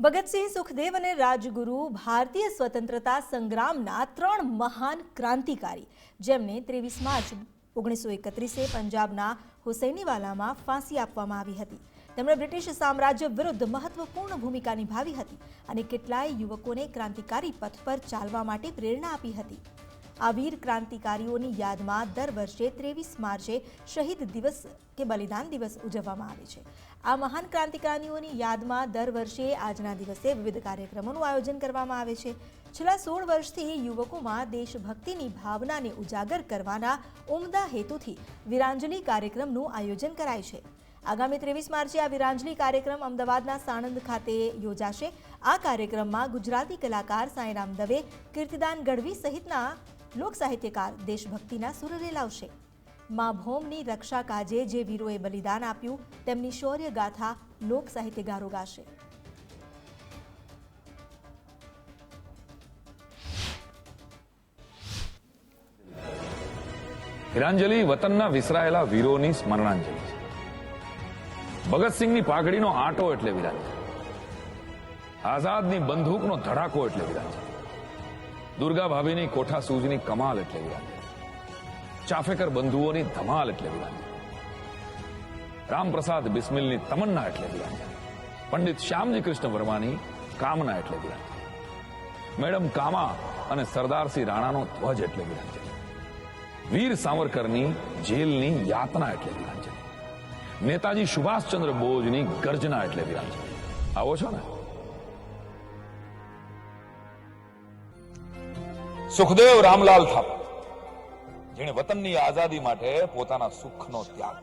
ભગતસિંહ સુખદેવ અને રાજગુરુ ભારતીય સ્વતંત્રતા સંગ્રામના ત્રણ મહાન ક્રાંતિકારી. જેમને ત્રેવીસ માર્ચ ઓગણીસો એકત્રીસે પંજાબના હુસૈનીવાલામાં ફાંસી આપવામાં આવી હતી. તેમણે બ્રિટિશ સામ્રાજ્ય વિરુદ્ધ મહત્વપૂર્ણ ભૂમિકા નિભાવી હતી અને કેટલાય યુવકોને ક્રાંતિકારી પથ પર ચાલવા માટે પ્રેરણા આપી હતી. આ વીર ક્રાંતિકારીઓની યાદમાં દર વર્ષે ત્રેવીસ માર્ચે શહીદ દિવસ કે બલિદાન દિવસ ઉજવવામાં આવે છે. આ મહાન ક્રાંતિકારીઓની યાદમાં દર વર્ષે આજના દિવસે વિવિધ કાર્યક્રમોનું આયોજન કરવામાં આવે છે. છેલ્લા સોળ વર્ષથી યુવકોમાં દેશભક્તિની ભાવનાને ઉજાગર કરવાના ઉમદા હેતુથી વિરાંજલી કાર્યક્રમનું આયોજન કરાય છે. આગામી ત્રેવીસ માર્ચે આ વિરાંજલિ કાર્યક્રમ અમદાવાદના સાણંદ ખાતે યોજાશે. આ કાર્યક્રમમાં ગુજરાતી કલાકાર સાંઈરામ દવે, કીર્તિદાન ગઢવી સહિતના લોક સાહિત્યકાર દેશભક્તિના સુરરે લાવશે. મા ભૌમની રક્ષા કાજે જે વીરોએ બલિદાન આપ્યું, તેમની શૌર્ય ગાથા લોક ગાશે. હિરાંજલિ વતનના વિસરાયેલા વીરોની સ્મરણાંજલિ ભગતસિંહની પાઘડીનો આંટો એટલે વિરાજ આઝાદની બંદૂકનો ધડાકો એટલે વિરાંજલિ દુર્ગા ભાભીની કોઠા સૂજની કમાલ એટલે વિરાંજલિ ચાફેકર બંધુઓની ધમાલ એટલે વિરાંજલિ રામપ્રસાદ બિસ્મિલની તમન્ના એટલે વિરાંજલિ પંડિત શ્યામજી કૃષ્ણ વર્માની કામના એટલે વિરાંજલિ મેડમ કામા અને સરદારસિંહ રાણાનો ધ્વજ એટલે વિરાંજલિ વીર સાવરકરની જેલની યાતના એટલે વિરાંજલિ નેતાજી સુભાષચંદ્ર બોઝની ગર્જના એટલે વિરાંજલિ આવો છો ને? સુખદેવ રામલાલ થાપા, જેણે વતનની આઝાદી માટે પોતાના સુખનો ત્યાગ.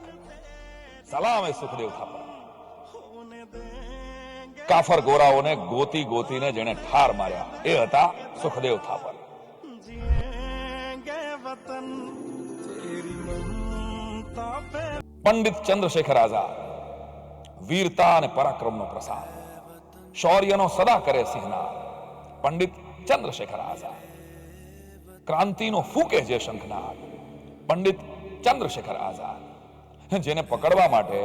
સલામ એ સુખદેવ થાપા. કાફર ગોરાઓને ગોતી ગોતીને જેણે ઠાર માર્યા, એ હતા સુખદેવ થાપર પંડિત ચંદ્રશેખર આઝાદ, વીરતા અને પરાક્રમનો પ્રસાર શૌર્યનો સદા કરે સિંહના પંડિત ચંદ્રશેખર આઝાદ. ક્રાંતિનો ફૂકે જે શંખનાદ, પંડિત ચંદ્રશેખર આઝાદ, જેને પકડવા માટે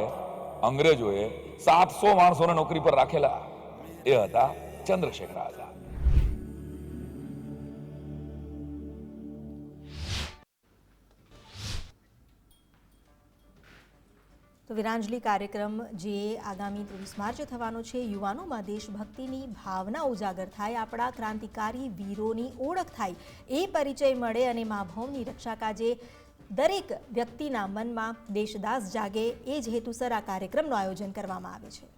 અંગ્રેજોએ સાતસો માણસોને નોકરી પર રાખેલા, એ હતા ચંદ્રશેખર આઝાદ. તો વિરાંજલી કાર્યક્રમ જે આગામી ત્રેવીસ માર્ચે થવાનો છે, યુવાનોમાં દેશભક્તિની ભાવના ઉજાગર થાય, આપણા ક્રાંતિકારી વીરોની ઓળખ થાય, એ પરિચય મળે અને મા ભૌમની રક્ષા કાજે દરેક વ્યક્તિના મનમાં દેશદાસ જાગે, એ જ હેતુસર આ કાર્યક્રમનું આયોજન કરવામાં આવે છે.